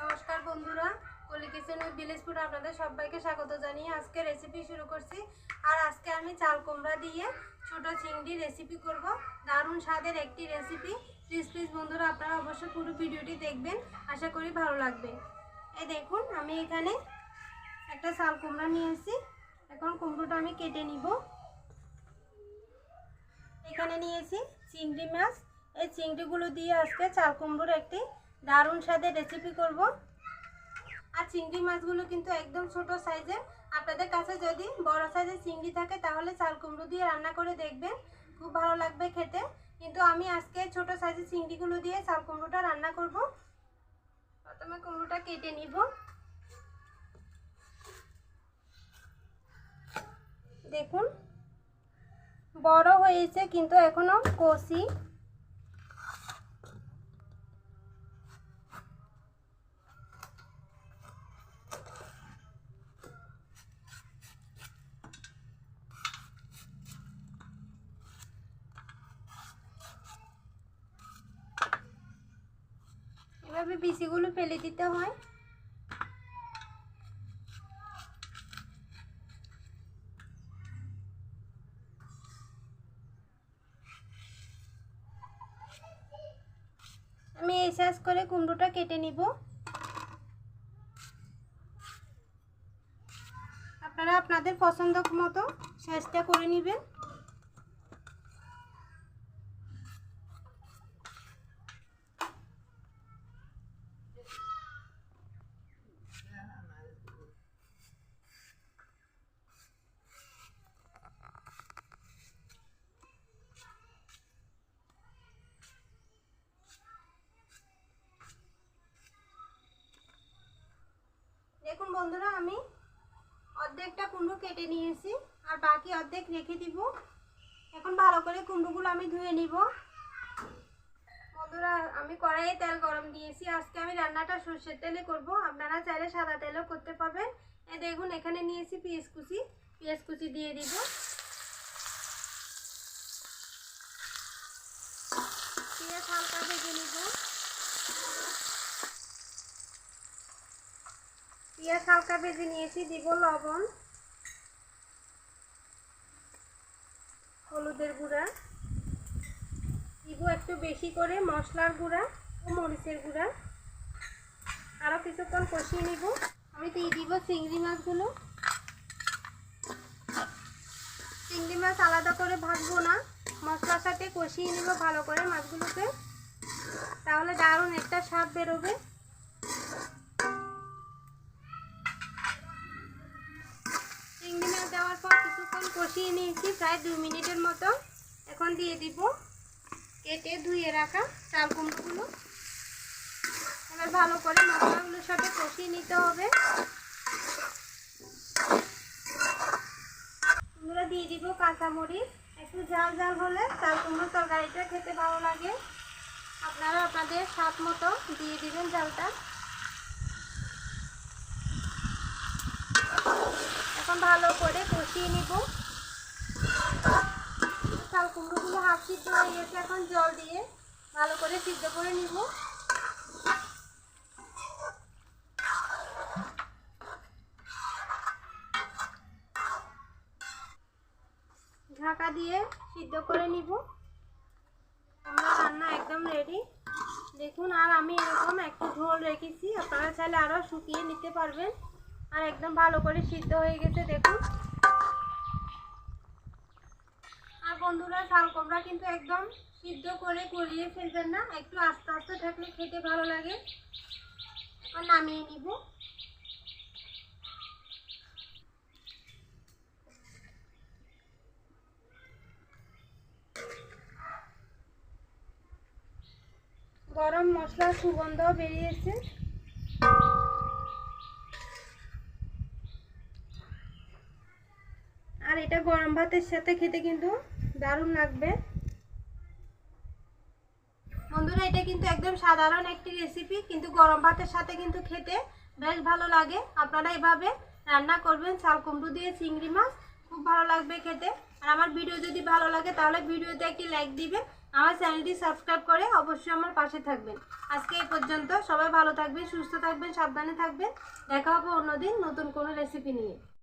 নমস্কার বন্ধুরা, কলি কিচেন উইথ ভিলেজ ফুড আপনাদের সবাইকে স্বাগত জানিয়ে আজকে রেসিপি শুরু করছি। আর আজকে আমি চাল কুমড়া দিয়ে ছোট চিংড়ি রেসিপি করব। দারুণ স্বাদের একটি রেসিপি প্লিজ প্লিজ বন্ধুরা, আপনারা অবশ্যই পুরো ভিডিওটি দেখবেন। আশা করি ভালো লাগবে। এই দেখুন, আমি এখানে একটা চাল কুমড়া নিয়েছি। এখন কুমড়োটা আমি কেটে নিব। এখানে নিয়েছি চিংড়ি মাছ এই চিংড়িগুলো দিয়ে আজকে চাল কুমড়োর একটি দারুণ স্বাদের রেসিপি করব। আর চিংড়ি মাছগুলো কিন্তু একদম ছোট সাইজের আপনাদের কাছে যদি বড় সাইজের চিংড়ি থাকে, তাহলে চাল কুমড়ো দিয়ে রান্না করে দেখবেন। খুব ভালো লাগবে খেতে। কিন্তু আমি আজকে ছোট সাইজের চিংড়িগুলো দিয়ে চাল কুমড়োটা রান্না করব। প্রথমে কুমড়োটা কেটে নিব। দেখুন, বড় হয়েছে, কিন্তু এখনও কষি। এভাবে বিচিগুলো ফেলে দিতে হয়। আমি এই সাইজ করে কুমড়োটা কেটে নিব। আপনারা আপনাদের পছন্দ মতো সাইজটা করে নেবেন দেখুন বন্ধুরা আমি অর্ধেকটা কুমড়ো কেটে নিয়েছি, আর বাকি অর্ধেক রেখে দিব। এখন ভালো করে কুমড়োগুলো আমি ধুয়ে নিব। বন্ধুরা, আমি কড়াইয়ে তেল গরম দিয়েছি। আজকে আমি রান্নাটা সর্ষের তেলে করব। আপনারা চাইলে সাদা তেলও করতে পারবেন। এই দেখুন, এখানে নিয়েছি পেঁয়াজ কুচি। পেঁয়াজ কুচি দিয়ে দিব। পেঁয়াজ হালকা ভেজে নিব। পেঁয়াজ হালকা ভেজে নিয়েছি, দিব লবণ। হলুদের গুঁড়া, দিব একটু বেশি করে মশলার গুঁড়া ও মরিচের গুঁড়া। আরও কিছুক্ষণ কষিয়ে নিব। আমি দিয়ে দিব চিংড়ি মাছগুলো। চিংড়ি মাছ আলাদা করে ভাজবো না। মশলার সাথে কষিয়ে নিব ভালো করে মাছগুলোকে। তাহলে দারুণ একটা স্বাদ বেরোবে। কষিয়ে নিয়েছি প্রায় দুই মিনিটের মতো। এখন দিয়ে দিব কেটে ধুয়ে রাখা চাল কুমড়োগুলো এবার ভালো করে মশলাগুলোর সাথে কষিয়ে নিতে হবে। কুমড়ো দিয়ে দিব কাঁচামরিচ। একটু ঝাল ঝাল হলে চাল কুমড়ো তরকারিটা খেতে ভালো লাগে। আপনারা আপনাদের স্বাদ মতো দিয়ে দিবেন ঝালটা। এখন ভালো করে কষিয়ে নিব চাল হাফ সিদ্ধ হয়ে গেছে এখন জল দিয়ে ভালো করে সিদ্ধ করে নিব। ঢাকা দিয়ে সিদ্ধ করে নিব। আমার রান্না একদম রেডি দেখুন, আর আমি এরকম একটু ঝোল রেখেছি, আপনারা চাইলে আরও শুকিয়ে নিতে পারবেন। আর একদম ভালো করে সিদ্ধ হয়ে গেছে, দেখুন আর বন্ধুরা শাল কুমড়া কিন্তু একদম সিদ্ধ করে গলিয়ে ফেলবেন না। একটু আস্তে আস্তে থাকলে খেতে ভালো লাগে। আর নামিয়ে নিব। গরম মশলার সুগন্ধ বেরিয়েছে। আর এটা গরম ভাতের সাথে খেতে কিন্তু দারুণ লাগবে। বন্ধুরা, এটা কিন্তু একদম সাধারণ একটি রেসিপি কিন্তু গরম ভাতের সাথে কিন্তু খেতে বেশ ভালো লাগে। আপনারা এভাবে রান্না করবেন, চাল কুমড়ো দিয়ে চিংড়ি মাছ, খুব ভালো লাগবে খেতে। আর আমার ভিডিও যদি ভালো লাগে, তাহলে ভিডিওতে একটি লাইক দিবেন, আমার চ্যানেলটি সাবস্ক্রাইব করে অবশ্যই আমার পাশে থাকবেন। আজকে এই পর্যন্ত, সবাই ভালো থাকবেন, সুস্থ থাকবেন, সাবধানে থাকবেন। দেখা হবে অন্যদিন নতুন কোনো রেসিপি নিয়ে।